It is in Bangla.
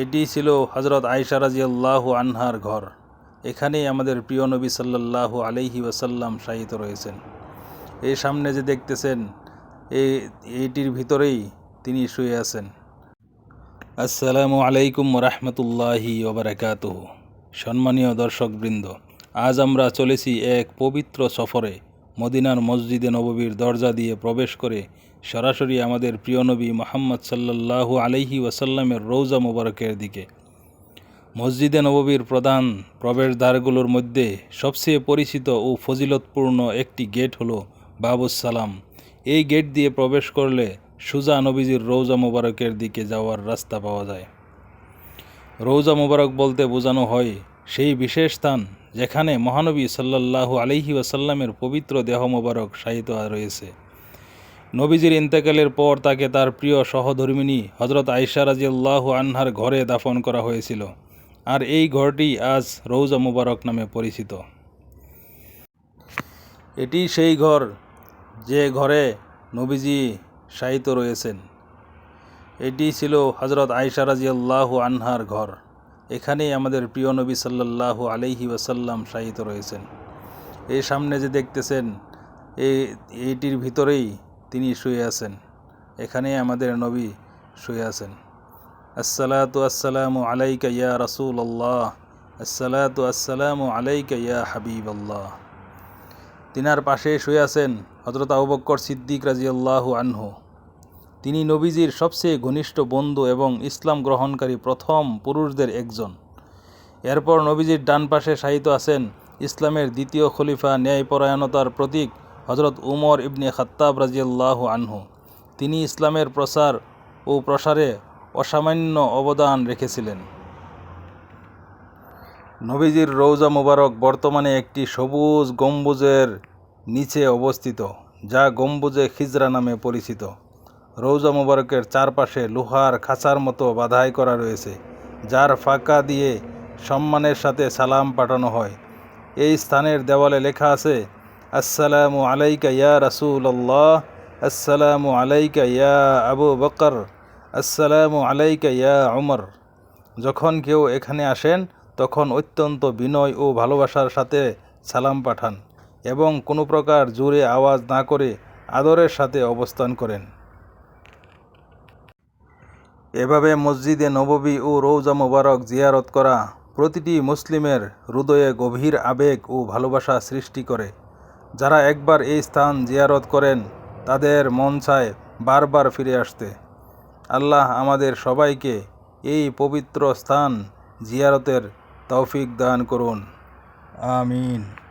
এটি ছিল হজরত আয়সা রাজিয়াল্লাহু আনহার ঘর। এখানেই আমাদের প্রিয় নবী সাল্লাল্লাহু আলাইহি ওয়াসাল্লাম শায়িত রয়েছেন। এই সামনে যে দেখতেছেন এই এইটির ভিতরেই তিনি শুয়ে আছেন। আসসালামু আলাইকুম রহমতুল্লাহি ওবরাকাত সম্মানীয় দর্শকবৃন্দ, আজ আমরা চলেছি এক পবিত্র সফরে মদিনার মসজিদে নববীর দরজা দিয়ে প্রবেশ করে সরাসরি আমাদের প্রিয় নবী মোহাম্মদ সাল্লাল্লাহু আলাইহি ওয়াসাল্লামের রৌজা মোবারকের দিকে। মসজিদে নববীর প্রধান প্রবেশদ্বারগুলোর মধ্যে সবচেয়ে পরিচিত ও ফজিলতপূর্ণ একটি গেট হলো বাবুস সালাম এই গেট দিয়ে প্রবেশ করলে সুজা নবীজির রৌজা মোবারকের দিকে যাওয়ার রাস্তা পাওয়া যায়। রৌজা মোবারক বলতে বোঝানো হয় সেই বিশেষ স্থান যেখানে মহানবী সাল্লাল্লাহু আলাইহি ওয়াসাল্লামের পবিত্র দেহ মোবারক শায়িত রয়েছে। নবীজির ইন্তেকালের পর তাকে তার প্রিয় সহধর্মিনী হজরত আয়সা রাজিয়াল্লাহু আনহার ঘরে দাফন করা হয়েছিল। আর এই ঘরটি আজ রৌজা মুবারক নামে পরিচিত। এটি সেই ঘর যে ঘরে নবীজি শায়িত রয়েছেন। এটি ছিল হজরত আয়সা রাজিয়াল্লাহু আনহার ঘর। এখানেই আমাদের প্রিয় নবী সাল্লাল্লাহু আলাইহি ওয়াসাল্লাম শায়িত রয়েছেন। এই সামনে যে দেখতেছেন এই এইটির ভিতরেই তিনি শুয়ে আছেন। এখানেই আমাদের নবী শুয়ে আছেন। আসসালাতু আসসালামু আলাইকা ইয়া রাসূল আল্লাহ আসসালাতু আসসালামু আলাইকা ইয়া হাবিব আল্লাহ তিনার পাশে শুয়ে আছেন হজরত আবু বক্কর সিদ্দিক রাজিয়াল্লাহু আনহু। তিনি নবীজির সবচেয়ে ঘনিষ্ঠ বন্ধু এবং ইসলাম গ্রহণকারী প্রথম পুরুষদের একজন। এরপর নবীজির ডান পাশে শায়িত আছেন ইসলামের দ্বিতীয় খলিফা ন্যায়পরায়ণতার প্রতীক হজরত উমর ইবনে খাত্তাব রাজিয়াল্লাহু আনহু। তিনি ইসলামের প্রসার ও প্রসারে অসামান্য অবদান রেখেছিলেন। নবীজির রৌজা মুবারক বর্তমানে একটি সবুজ গম্বুজের নিচে অবস্থিত, যা গম্বুজে খিজরা নামে পরিচিত। রৌজা মুবারকের চারপাশে লোহার খাঁচার মতো বাধাই করা রয়েছে, যার ফাঁকা দিয়ে সম্মানের সাথে সালাম পাঠানো হয়। এই স্থানের দেওয়ালে লেখা আছে, আসসালামু আলাইকা ইয়া রাসুল আল্লাহ আসসালামু আলাইকা ইয়া আবু বকর আসসালামু আলাইকা ইয়া উমর যখন কেউ এখানে আসেন, তখন অত্যন্ত বিনয় ও ভালোবাসার সাথে সালাম পাঠান এবং কোনো প্রকার জোরে আওয়াজ না করে আদরের সাথে অবস্থান করেন। এভাবে মসজিদে নববী ও রৌজা মোবারক জিয়ারত করা প্রতিটি মুসলিমের হৃদয়ে গভীর আবেগ ও ভালোবাসা সৃষ্টি করে। যারা একবার এই স্থান জিয়ারত করেন, তাদের মন চায় বারবার ফিরে আসতে। আল্লাহ আমাদের সবাইকে এই পবিত্র স্থান জিয়ারতের তৌফিক দান করুন। আমিন।